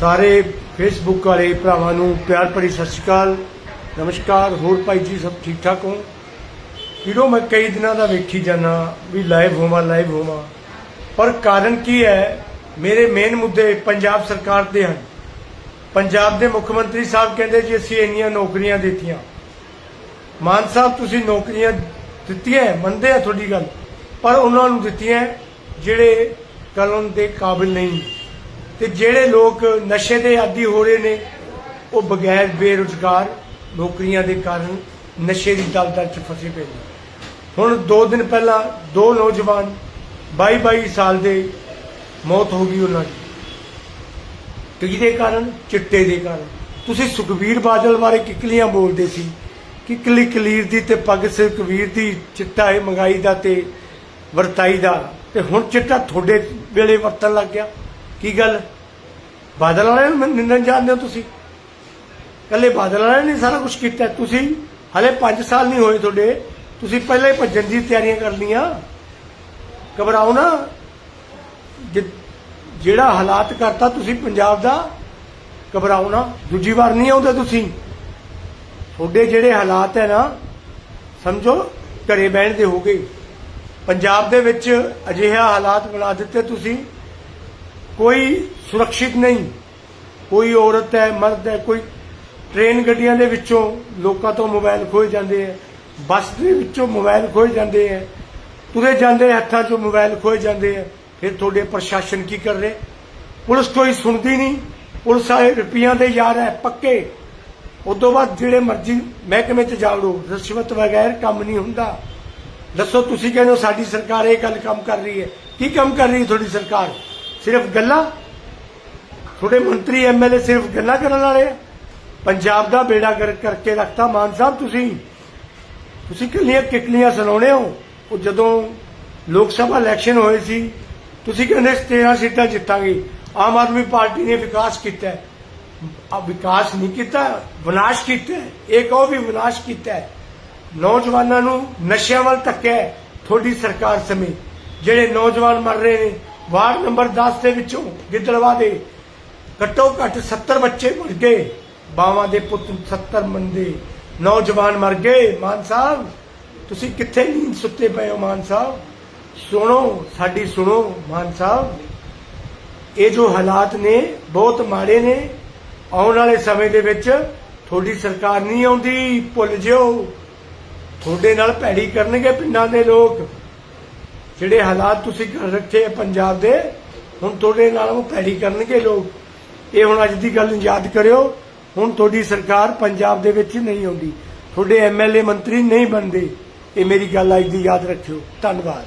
ਸਾਰੇ ਫੇਸਬੁੱਕ ਵਾਲੇ ਭਰਾਵਾਂ ਨੂੰ ਪਿਆਰ ਭਰੀ ਸਤਿ ਸ਼੍ਰੀ ਅਕਾਲ। ਨਮਸਕਾਰ, ਹੋਰ ਭਾਈ ਜੀ ਸਭ ਠੀਕ ਠਾਕ ਹੋ? ਵੀਰੋ, ਮੈਂ ਕਈ ਦਿਨਾਂ ਦਾ ਵੇਖੀ ਜਾਣਾ ਵੀ ਲਾਈਵ ਹੋਵਾਂ ਲਾਈਵ ਹੋਵਾਂ। ਪਰ ਕਾਰਨ ਕੀ ਹੈ? ਮੇਰੇ ਮੇਨ ਮੁੱਦੇ ਪੰਜਾਬ ਸਰਕਾਰ ਦੇ ਹਨ। ਪੰਜਾਬ ਦੇ ਮੁੱਖ ਮੰਤਰੀ ਸਾਹਿਬ ਕਹਿੰਦੇ ਜੀ, ਅਸੀਂ ਇੰਨੀਆਂ ਨੌਕਰੀਆਂ ਦਿੱਤੀਆਂ। ਮਾਨ ਸਾਹਿਬ, ਤੁਸੀਂ ਨੌਕਰੀਆਂ ਦਿੱਤੀਆਂ ਮੰਨਦੇ ਆ ਤੁਹਾਡੀ ਗੱਲ, ਪਰ ਉਹਨਾਂ ਨੂੰ ਦਿੱਤੀਆਂ ਜਿਹੜੇ ਕਲਮ ਦੇ ਕਾਬਿਲ ਨਹੀਂ। ਤੇ ਜਿਹੜੇ ਲੋਕ ਨਸ਼ੇ ਦੇ ਆਦੀ ਹੋ ਰਹੇ ਨੇ, ਉਹ ਬਗੈਰ ਬੇਰੁਜ਼ਗਾਰ ਨੌਕਰੀਆਂ ਦੇ ਕਾਰਨ ਨਸ਼ੇ ਦੀ ਦਲਦਲ 'ਚ ਫਸੇ ਪਏ ਨੇ। ਹੁਣ 2 ਦਿਨ ਪਹਿਲਾਂ ਦੋ ਨੌਜਵਾਨ 22 22 ਸਾਲ ਦੇ ਮੌਤ ਹੋ ਗਈ ਉਹਨਾਂ ਦੀ। ਕਿਹਦੇ ਕਾਰਨ, ਚਿੱਟੇ ਦੇ ਕਾਰਨ। ਤੁਸੀਂ ਸੁਖਬੀਰ ਬਾਦਲ ਬਾਰੇ ਕਿਕਲੀਆਂ ਬੋਲਦੇ ਸੀ ਕਿਕਲੀ ਕਲੀਰ ਦੀ ਤੇ ਪੱਗ ਸਿਰ ਕਬੀਰ ਦੀ ਚਿੱਟਾ ਇਹ ਮੰਗਾਈ ਦਾ ਤੇ ਵਰਤਾਈ ਦਾ। ਤੇ ਹੁਣ ਚਿੱਟਾ ਤੁਹਾਡੇ ਵੇਲੇ ਵਰਤਣ ਲੱਗ ਗਿਆ। ਕੀ ਗੱਲ? ਬਾਦਲ ਵਾਲਿਆਂ ਨੂੰ ਨਿੰਦਣ ਜਾਣਦੇ ਹੋ ਤੁਸੀਂ? ਕੱਲੇ ਬਾਦਲ ਵਾਲਿਆਂ ਨੇ ਸਾਰਾ ਕੁਝ ਕੀਤਾ ਤੁਸੀਂ ਹਲੇ 5 ਸਾਲ ਨਹੀਂ ਹੋਏ ਤੁਹਾਡੇ। ਤੁਸੀਂ ਪਹਿਲਾਂ ਹੀ ਭੱਜਣ ਦੀ ਤਿਆਰੀਆਂ ਕਰ ਲੀਆਂ ਘਬਰਾਓ ਨਾ। ਜਿਹੜਾ ਹਾਲਾਤ ਕਰਤਾ ਤੁਸੀਂ ਪੰਜਾਬ ਦਾ, ਘਬਰਾਓ ਨਾ। ਦੂਜੀ ਵਾਰ ਨਹੀਂ ਆਉਂਦੇ ਤੁਸੀਂ। ਤੁਹਾਡੇ ਜਿਹੜੇ ਹਾਲਾਤ ਹੈ ਨਾ, ਸਮਝੋ, ਘਰੇ ਬਹਿਣ ਦੇ ਹੋ ਗਏ। ਪੰਜਾਬ ਦੇ ਵਿੱਚ ਅਜਿਹਾ ਹਾਲਾਤ ਬਣਾ ਦਿੱਤੇ ਤੁਸੀਂ। ਕੋਈ ਸੁਰੱਖਿਅਤ ਨਹੀਂ। ਕੋਈ ਔਰਤ ਹੈ, ਮਰਦ ਹੈ, ਕੋਈ ਟ੍ਰੇਨ ਗੱਡੀਆਂ ਦੇ ਵਿੱਚੋਂ ਲੋਕਾਂ ਤੋਂ ਮੋਬਾਈਲ ਖੋਏ ਜਾਂਦੇ ਹੈ, ਬੱਸ ਦੇ ਵਿੱਚੋਂ ਮੋਬਾਈਲ ਖੋਏ ਜਾਂਦੇ ਹੈ, ਤੁਰੇ ਜਾਂਦੇ ਹੱਥਾਂ 'ਚੋਂ ਮੋਬਾਈਲ ਖੋਏ ਜਾਂਦੇ ਹੈ। ਫਿਰ ਤੁਹਾਡੇ ਪ੍ਰਸ਼ਾਸਨ ਕੀ ਕਰ ਰਹੇ? ਪੁਲਿਸ ਕੋਈ ਸੁਣਦੀ ਨਹੀਂ। ਪੁਲਿਸ ਆਏ ਰੁਪਈਆਂ ਦੇ ਯਾਰ ਹੈ, ਪੱਕੇ। ਉਦੋਂ ਬਾਅਦ ਜਿਹੜੇ ਮਰਜ਼ੀ ਮਹਿਕਮੇ 'ਚ ਜਾ ਜਾਵੜੋ ਰਿਸ਼ਵਤ ਬਗੈਰ ਕੰਮ ਨਹੀਂ ਹੁੰਦਾ। ਦੱਸੋ ਤੁਸੀਂ ਕਹਿੰਦੇ ਹੋ ਸਾਡੀ ਸਰਕਾਰ ਇਹ ਗੱਲ ਕੰਮ ਕਰ ਰਹੀ ਹੈ। ਕੀ ਕੰਮ ਕਰ ਰਹੀ ਹੈ ਤੁਹਾਡੀ ਸਰਕਾਰ? ਸਿਰਫ ਗੱਲਾਂ? ਤੁਹਾਡੇ ਮੰਤਰੀ ਐਮਐਲਏ ਸਿਰਫ ਗੱਲਾਂ ਕਰਨ ਵਾਲੇ ਆ? ਪੰਜਾਬ ਦਾ ਬੇੜਾ ਕਰ ਕਰਕੇ ਰੱਖਤਾ ਮਾਨ ਸਾਹਿਬ ਤੁਸੀਂ। ਤੁਸੀਂ ਕਿੰਨੀਆਂ ਕਿਕਲੀਆਂ ਸੁਣਾਉਣੇ ਹੋ? ਉਹ ਜਦੋਂ ਲੋਕ ਸਭਾ ਇਲੈਕਸ਼ਨ ਹੋਏ ਸੀ, ਤੁਸੀਂ ਕਹਿੰਦੇ 13 ਸੀਟਾਂ ਜਿੱਤਾਂਗੇ। ਆਮ ਆਦਮੀ ਪਾਰਟੀ ਨੇ ਵਿਕਾਸ ਕੀਤਾ ਹੈ। ਆ ਵਿਕਾਸ ਨਹੀਂ ਕੀਤਾ, ਵਿਨਾਸ਼ ਕੀਤਾ ਇਹ ਕਹੋ ਵੀ ਵਿਨਾਸ਼ ਕੀਤਾ ਨੌਜਵਾਨਾਂ ਨੂੰ ਨਸ਼ਿਆਂ ਵੱਲ ਧੱਕਿਆ ਤੁਹਾਡੀ ਸਰਕਾਰ ਸਮੇਂ ਜਿਹੜੇ ਨੌਜਵਾਨ ਮਰ ਰਹੇ ਨੇ ਵਾਰਡ ਨੰਬਰ 10 ਦੇ ਵਿੱਚੋਂ ਗਿੱਦੜਵਾ ਦੇ ਘੱਟੋ ਘੱਟ 70 ਬੱਚੇ ਮਰ ਗਏ। ਬਾਵਾਂ ਦੇ ਪੁੱਤ 70 ਬੰਦੇ, ਨੌਜਵਾਨ ਮਰ ਗਏ। ਮਾਨ ਸਾਹਿਬ, ਤੁਸੀਂ ਕਿੱਥੇ ਨੀਂਦ ਸੁੱਤੇ ਪਏ ਹੋ ਮਾਨ ਸਾਹਿਬ? ਸੁਣੋ, ਸਾਡੀ ਸੁਣੋ ਮਾਨ ਸਾਹਿਬ। ਇਹ ਜੋ ਹਾਲਾਤ ਨੇ, ਬਹੁਤ ਮਾੜੇ ਨੇ। ਆਉਣ ਵਾਲੇ ਸਮੇਂ ਦੇ ਵਿੱਚ ਤੁਹਾਡੀ ਸਰਕਾਰ ਨਹੀਂ ਆਉਂਦੀ। ਭੁੱਲ ਜਿਓ। ਤੁਹਾਡੇ ਨਾਲ ਭੈੜੀ ਕਰਨਗੇ ਪਿੰਡਾਂ ਦੇ ਲੋਕ। ਜਿਹੜੇ ਹਾਲਾਤ ਤੁਸੀਂ ਕਰ ਰੱਖੇ ਆ ਪੰਜਾਬ ਦੇ, ਹੁਣ ਤੁਹਾਡੇ ਨਾਲ ਉਹ ਭੈੜੀ ਕਰਨਗੇ ਲੋਕ। ਇਹ ਹੁਣ ਅੱਜ ਦੀ ਗੱਲ ਯਾਦ ਕਰਿਓ, ਹੁਣ ਤੁਹਾਡੀ ਸਰਕਾਰ ਪੰਜਾਬ ਦੇ ਵਿੱਚ ਨਹੀਂ ਆਉਂਦੀ। ਤੁਹਾਡੇ ਐਮਐਲਏ ਮੰਤਰੀ ਨਹੀਂ ਬਣਦੇ। ਇਹ ਮੇਰੀ ਗੱਲ ਅੱਜ ਦੀ ਯਾਦ ਰੱਖਿਓ। ਧੰਨਵਾਦ।